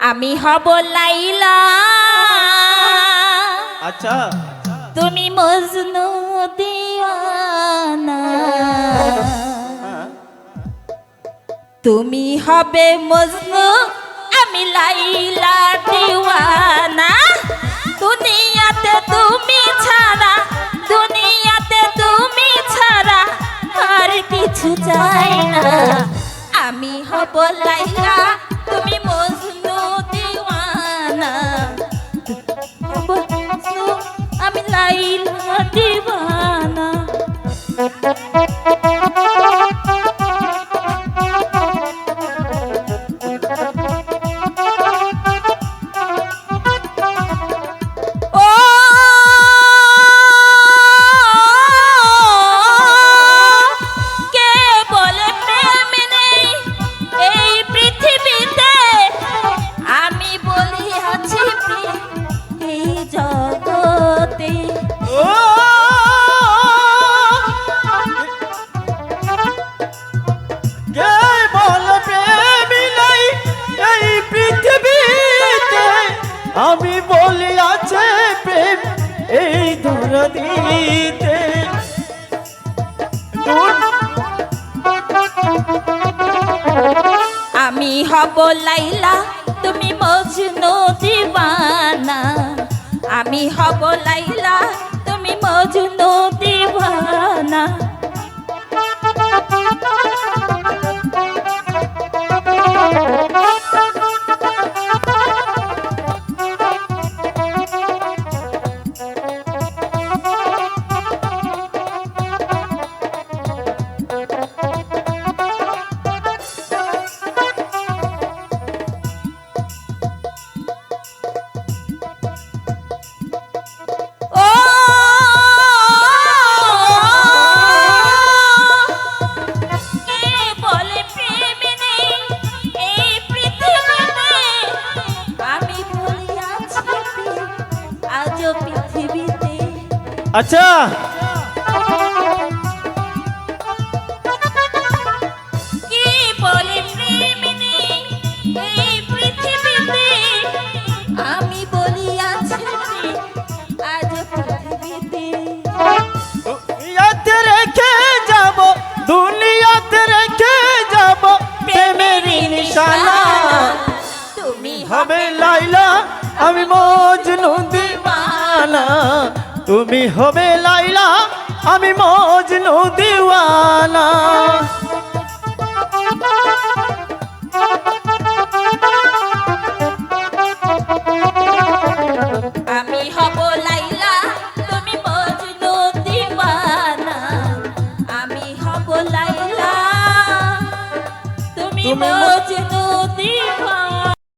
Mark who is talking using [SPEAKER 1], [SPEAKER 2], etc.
[SPEAKER 1] আমি হব লাইলা।
[SPEAKER 2] আচ্ছা।
[SPEAKER 1] তুমি মজনু দিওয়ানা। তুমি হবে মজনু আমি লাইলা দিওয়ানা। দুনিয়াতে তুমি ছাড়া দুনিয়াতে তুমি ছাড়া আর কিছু চাই না। আমি হব লাইলা তুমি মজনু Thank you. এই আমি হব লাইলা তুমি মজনু দিবানা। আমি হব লাইলা তুমি
[SPEAKER 2] হবে লাইলা আমি মজনু দিওয়ানা তুমি হবে লাইলা আমি মজনু দিওয়ানা।
[SPEAKER 1] আমি হব লাইলা তুমি মজনু দিওয়ানা। আমি হব লাইলা তুমি মজনু দিওয়ানা।